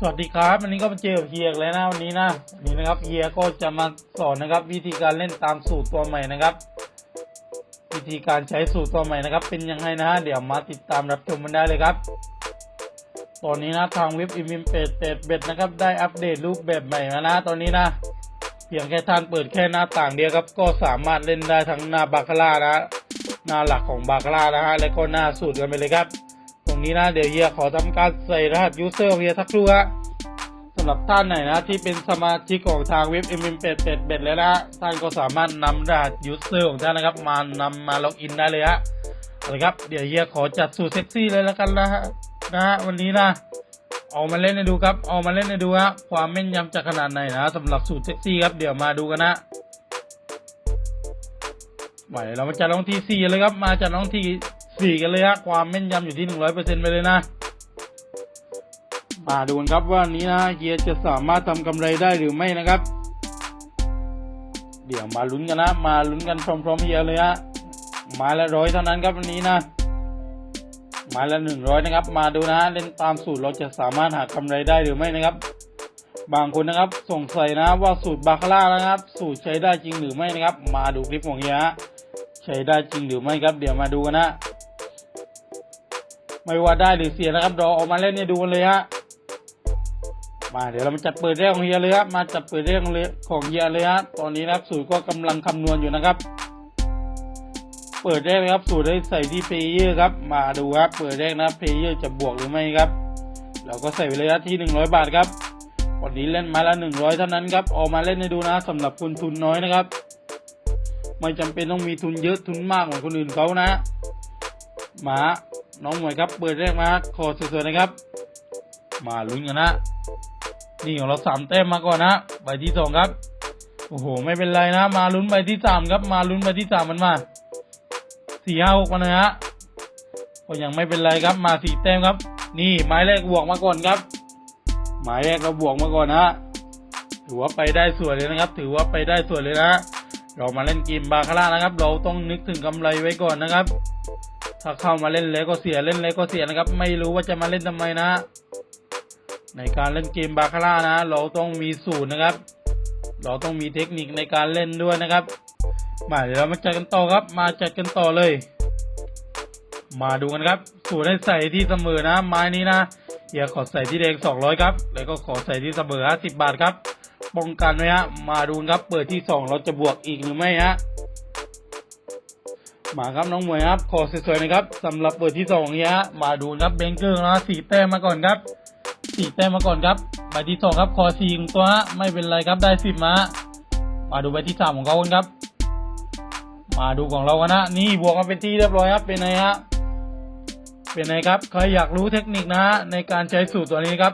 สวัสดีครับวันนี้ก็มาเจอกับเฮียกแล้วนะวันนี้นะนนี้นะครับเฮียก็จะมาสอนนะครับ วิธีการเล่นตามสูตรตัวใหม่นะครับ วิธีการใช้สูตรตัวใหม่นะครับ เป็นยังไงนะฮะเดี๋ยวมาติดตามรับชมกันได้เลยครับ ตอนนี้นะทางเว็บอิมิมเป็ดเป็ดเบ็ดนะครับได้อัปเดตรูปแบบใหม่มานะ ตอนนี้นะ เพียงแค่ท่านเปิดแค่หน้าต่างเดียวครับ ก็สามารถเล่นได้ทั้งหน้าบาคาร่านะหน้าหลักของบาคาร่านะฮะและก็หน้าสูตรกันไปเลยครับ รงนี้นะเดี๋ยวเฮียขอทำการใส่รหัสยูเซอร์เฮียสักครู่ฮะสำหรับท่านไหนนะที่เป็นสมาชิกของทางเว็บ m m 8 8 8 แล้วนะท่านก็สามารถนำรหัสยูเซอร์ของท่านนะครับ มานำมาล็อกอินได้เลยฮะเอาละครับ เดี๋ยวเฮียขอจัดสูตรเซ็กซี่เลยแล้วกันนะฮะนะฮะวันนี้นะเอามาเล่นให้ดูครับ เอามาเล่นให้ดูฮะความแม่นยำจะขนาดไหนนะสำหรับสูตรเซ็กซี่ครับเดี๋ยวมาดูกันนะไหวเรามาจัดลองที่สี่เลยครับ มาจัดลองที่ สี่กันเลยฮะความแม่นยำอยู่ที่หนึ่งร้อยเปอร์เซ็นต์ไปเลยนะมาดูกันครับว่านี้นะเฮียจะสามารถทำกำไรได้หรือไม่นะครับ เดี๋ยวมาลุ้นกันนะ มาลุ้นกันพร้อมๆเฮียเลยฮะมาละร้อยเท่านั้นครับวันนี้นะมาละหนึ่งร้อยนะครับ มาดูนะเล่นตามสูตรเราจะสามารถหากำไรได้หรือไม่นะครับ บางคนนะครับสงสัยนะว่าสูตรบาคาร่านะครับ สูตรใช้ได้จริงหรือไม่นะครับ มาดูคลิปของเฮียใช้ได้จริงหรือไม่ครับ เดี๋ยวมาดูกันนะ ไม่ว่าได้หรือเสียนะครับเราเอามาเล่นให้ดูกันเลยฮะมาเดี๋ยวเรามาจัดเปิดเรื่องของเฮียเลยครับมาจัดเปิดเรื่องของเลยของเฮียเลยฮะตอนนี้นะครับสูตรก็กำลังคำนวณอยู่นะครับ เปิดแรกนะครับ สูตรได้ใส่ที่เพย์เยอร์ครับ มาดูครับเปิดแรกนะเพย์เยอร์จะบวกหรือไม่ครับ เราก็ใส่ไปเลยครับที่หนึ่งร้อยบาทครับวันนี้เล่นมาละหนึ่งร้อยเท่านั้นครับออกมาเล่นให้ดูนะสำหรับคนทุนน้อยนะครับ ไม่จำเป็นต้องมีทุนเยอะทุนมากเหมือนคนอื่นเขานะ มา น้องหมวยครับเปิดแรกมาขอสวยๆนะครับ มาลุ้นกันนะนี่ของเราสามแต้มมาก่อนนะใบที่สองครับโอ้โห ไม่เป็นไรนะ มาลุ้นใบที่สามครับ มาลุ้นใบที่สามมันมาสี่ห้าหกมานะฮะก็ยังไม่เป็นไรครับ มาสี่แต้มครับ นี่ไม้แรกบวกมาก่อนครับ หมายแรกเราบวกมาก่อนนะถือว่าไปได้สวยเลยนะครับ ถือว่าไปได้สวยเลยนะเรามาเล่นเกมบาคาร่านะครับ เราต้องนึกถึงกำไรไว้ก่อนนะครับ ถ้าเข้ามาเล่นแล้วก็เสียเล่นแล้วก็เสียนะครับ ไม่รู้ว่าจะมาเล่นทำไมนะ ในการเล่นเกมบาคาร่านะ เราต้องมีสูตรนะครับ เราต้องมีเทคนิคในการเล่นด้วยนะครับ มาเดี๋ยวเรามาจัดกันต่อครับ มาจัดกันต่อเลย มาดูกันครับ สูตรให้ใส่ที่เสมอนะ ไม้นี้นะเฮียขอใส่ที่แดง200ครับ แล้วก็ขอใส่ที่เสมอ50บาทครับป้องกันไว้ฮะมาดูครับ เปิดที่สองเราจะบวกอีกหรือไม่ฮะ มาครับน้องหมวยครับขอสวยๆนะครับสำหรับเปิดที่สองนี้ฮะมาดูครับเบงเกอร์นะสี่แต้มมาก่อนครับสี่แต้มมาก่อนครับใบที่สองครับคอสี่ตัวฮะไม่เป็นไรครับได้สิบมาฮะมาดูใบที่สามของเขากันครับ มาดูของเรากันนะนี่บวกมาเป็นที่เรียบร้อยครับเป็นไงฮะเป็นไงครับใครอยากรู้เทคนิคนะในการใช้สูตรตัวนี้ครับ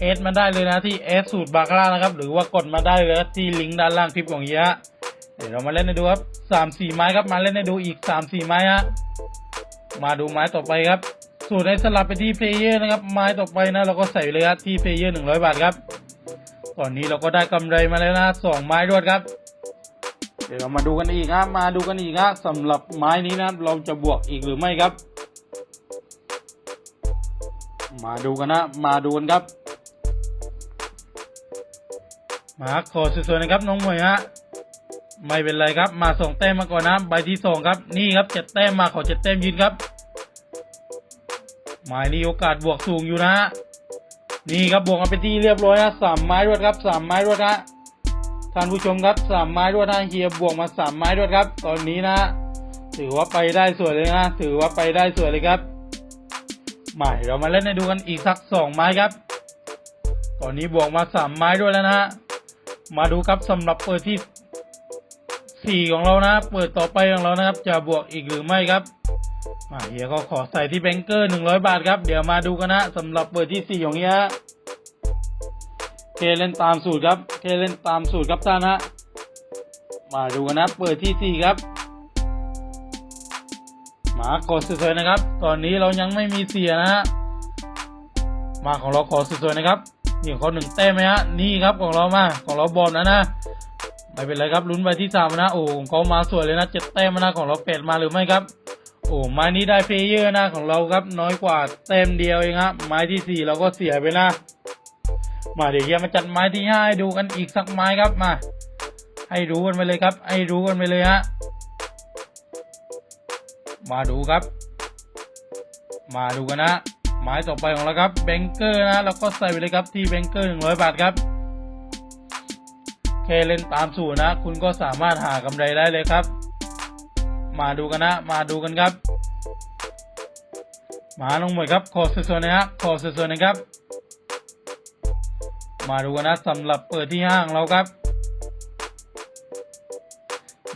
เอสมาได้เลยนะที่เอสสูตรบาคาร่านะครับ หรือว่ากดมาได้เลยที่ลิงก์ด้านล่างคลิปของเฮียฮะ เดี๋ยวเรามาเล่นให้ดูครับสามสี่ไม้ครับมาเล่นให้ดูอีกสามสี่ไม้ฮะมาดูไม้ต่อไปครับ สูตรให้สลับไปที่เพลเยอร์นะครับ ไม้ต่อไปนะเราก็ใส่เลยครับที่เพลเยอร์หนึ่งร้อยบาทครับตอนนี้เราก็ได้กำไรมาแล้วนะสองไม้รวดครับ เดี๋ยวเรามาดูกันอีกครับ มาดูกันอีกครับสำหรับไม้นี้นะเราจะบวกอีกหรือไม่ครับ มาดูกันนะ มาดูกันครับ มาขอสวยๆนะครับน้องหมวยฮะ ไม่เป็นไรครับ มาส่งแต้มมาก่อนนะใบที่สองครับ นี่ครับเจ็ดแต้มมาขอเจ็ดแต้มยืนครับ หมายนี้โอกาสบวกสูงอยู่นะ นี่ครับบวกมาเป็นที่เรียบร้อยนะสามไม้รวดครับสามไม้รวดนะท่านผู้ชมครับสามไม้รวดนะเฮียบวกมาสามไม้รวดครับ ตอนนี้นะ ถือว่าไปได้สวยเลยนะ ถือว่าไปได้สวยเลยครับหมายเรามาเล่นให้ดูกันอีกสักสองไม้ครับ ตอนนี้บวกมาสามไม้ด้วยแล้วนะฮะมาดูครับสำหรับเปิดที่ สี่ของเรานะเปิดต่อไปของเรานะครับ จะบวกอีกหรือไม่ครับอ่าเฮียก็ขอใส่ที่แบงเกอร์หนึ่งร้อยบาทครับ เดี๋ยวมาดูกันนะสำหรับเปิดที่สี่ของเฮียเคเล่นตามสูตรครับเคเล่นตามสูตรครับท่านฮะมาดูกันนะเปิดที่สี่ครับมากดสวยๆนะครับ ตอนนี้เรายังไม่มีเสียนะฮะมาของเราขอสวยๆนะครับนี่ของเขาหนึ่งแต้มไหมฮะนี่ครับของเรามาของเราบอลนะนะ ไม่เป็นไรครับลุ้นไปที่สามนะโอ้เขามาสวยเลยนะเจ็ดแต้มนะของเราเป็ดมาหรือไม่ครับ โอ้ไม้นี้ได้เพลเยอร์นะของเราครับ น้อยกว่าเต็มเดียวเองครับไม้ที่สี่เราก็เสียไปนะ มาเดี๋ยวเฮียมาจัดไม้ที่ห้าให้ดูกันอีกสักไม้ครับมา ให้รู้กันไปเลยครับ ให้รู้กันไปเลยฮะมาดูครับ มาดูกันนะไม้ต่อไปของเราครับแบงเกอร์นะแล้วก็ใส่ไปเลยครับที่แบงเกอร์หนึ่งร้อยบาทครับ แค่เล่นตามสูตรนะ คุณก็สามารถหากำไรได้เลยครับ มาดูกันนะ มาดูกันครับ มาลงหมดครับขอสวยๆนะฮะขอสวยๆนะครับ มาดูกันนะสำหรับเปิดที่ห้างเราครับ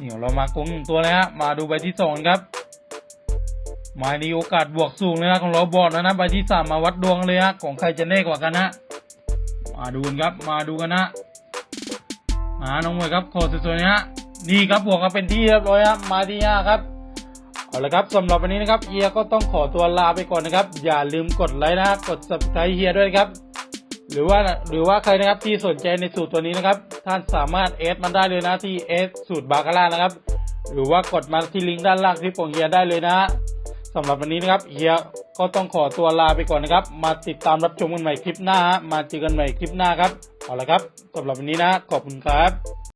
นี่เรามากงหนึ่งตัวเลยฮะมาดูใบที่สองครับหมายนี้โอกาสบวกสูงเลยนะของเราบอดแล้วนะใบที่สามมาวัดดวงเลยฮะของใครจะแน่กว่ากันนะมาดูกันครับ มาดูกันนะ มาน้องมวยครับขอสวยๆนะฮะนี่ครับบวกกันเป็นที่เรียบร้อยครับมาที่ห้าครับเอาละครับสำหรับวันนี้นะครับเฮียก็ต้องขอตัวลาไปก่อนนะครับ อย่าลืมกดไลค์นะกด subscribe เฮียด้วยครับ หรือว่าหรือว่าใครนะครับที่สนใจในสูตรตัวนี้นะครับ ท่านสามารถเอสมันได้เลยนะที่เอสสูตรบาคาร่านะครับ หรือว่ากดมาที่ลิงก์ด้านล่างคลิปของเฮียได้เลยนะฮะ สำหรับวันนี้นะครับเฮียก็ต้องขอตัวลาไปก่อนนะครับ มาติดตามรับชมกันใหม่คลิปหน้า มาเจอกันใหม่คลิปหน้าครับเอาละครับสำหรับวันนี้นะ ขอบคุณครับ